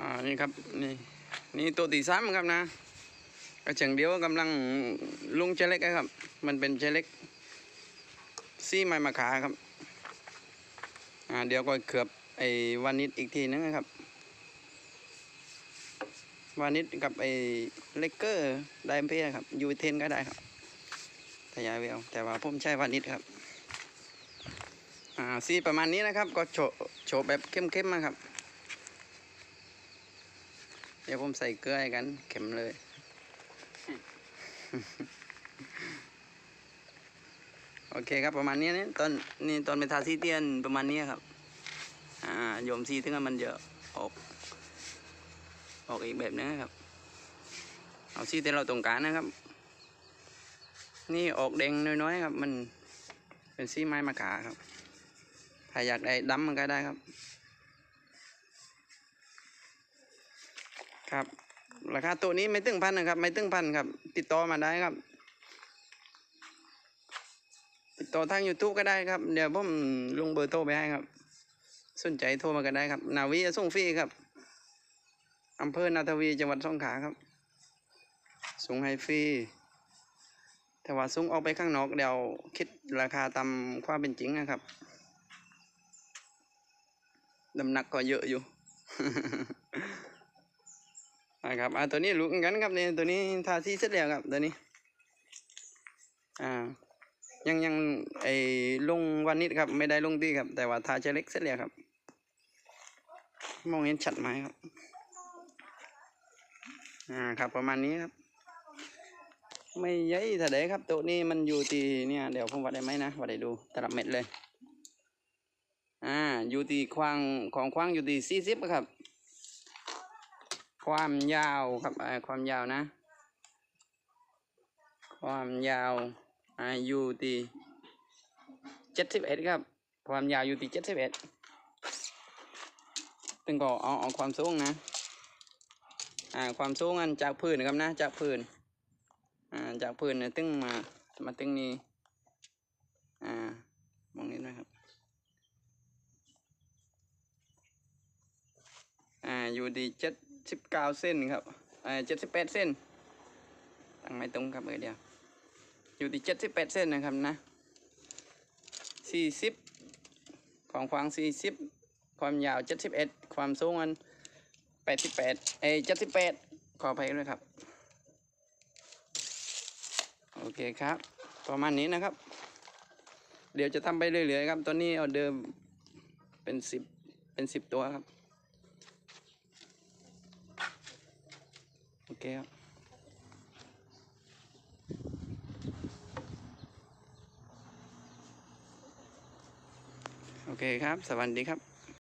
อ่านี่ครับนี่นี่ตัวตีซ้ำครับนะกระเฉียงเดียวกำลังลุงเจเล็กนะครับ มันเป็นเจเล็กซี่ไม้มะขาครับอ่าเดี๋ยวก็เขือบไอ้วานิดอีกทีนึงนะครับวานิดกับไอ้เลกเกอร์ไดมเพียครับยูเทนก็ได้ครับถ้ายายเวลแต่ว่าผมใช้วานิดครับอ่าซี่ประมาณนี้นะครับ ก็โชว์โชว์แบบเข้มๆนะครับ ดี๋ยวผมใส่เกลือให้กัน เข็มเลย โอเคครับประมาณนี้นะตอนนี่ตอนเป็นทาซีเตียนประมาณนี้ครับ อ่าโยมซีถึงมันจะออกออกอีกแบบนึงครับ เอาซีเตียนเราตรงกลางนะครับ นี่ออกแดงน้อยๆครับ มันเป็นซีไม้มะขาครับ ถ้าอยากได้ดำมันก็ได้ครับ ครับ ราคาตัวนี้ไม่ตึงพันนะครับ ไม่ตึงพันครับ ติดต่อมาได้ครับ ติดต่อทาง YouTube ก็ได้ครับ เดี๋ยวผมลงเบอร์โทรไปให้ครับ สนใจโทรมาก็ได้ครับ นาวีส่งฟรีครับอำเภอนาทวีจังหวัดสงขลาครับส่งให้ฟรีแต่ว่าส่งออกไปข้างนอกเดี๋ยวคิดราคาตามความเป็นจริงนะครับน้ำหนักก็เยอะอยู่ นะครับอ่าตัวนี้รู้เหมือนกันครับเนี่ยตัวนี้ทาสีเสร็จแล้วครับตัวนี้ อ่า ยังยังไอ้ลงวันนิดครับ ไม่ได้ลงตีครับ แต่ว่าทาเจเล็กเสร็จแล้วครับ มองเห็นชัดไหมครับ อ่าครับประมาณนี้ครับ ไม่ใหญ่แต่เด็ครับตัวนี้มันอยู่ที่เนี่ยเดี๋ยวผมวัดได้ไหมนะวัดได้ดูตลับเม็ดเลย อ่าอยู่ที่ควางของควางอยู่ที่สี่สิบครับ ความยาวครับอ่าความยาวนะ ความยาวอายู่ที่เจ็ดสิบเอ็ดครับ ความยาวอยู่ที่เจ็ดสิบเอ็ดตึงก็เอาเอาความสูงนะอ่าความสูงอันจากพื้นครับนะจากพื้นอ่าจากพื้นเนี่ยตึงมามาตึงนี้อ่ามองนี้นะครับอ่าอยู่ที่เจ็ด สิบเก้าเส้นครับเจ็ดสิบแปดเส้นตั้งไม่ตรงครับเออเดียวอยู่ที่เจ็ดสิบแปดเส้นนะครับนะสี่สิบของความสี่สิบความยาวเจ็ดสิบเอ็ดความสูงมันแปดสิบแปดเอ้เจ็ดสิบแปดขออภัยด้วยครับ โอเคครับ ประมาณนี้นะครับ เดี๋ยวจะทำไปเรื่อยๆครับ ตอนนี้เอาเดิมเป็นสิบเป็นสิบตัวครับ โอเคครับโอเคครับ สวัสดีครับ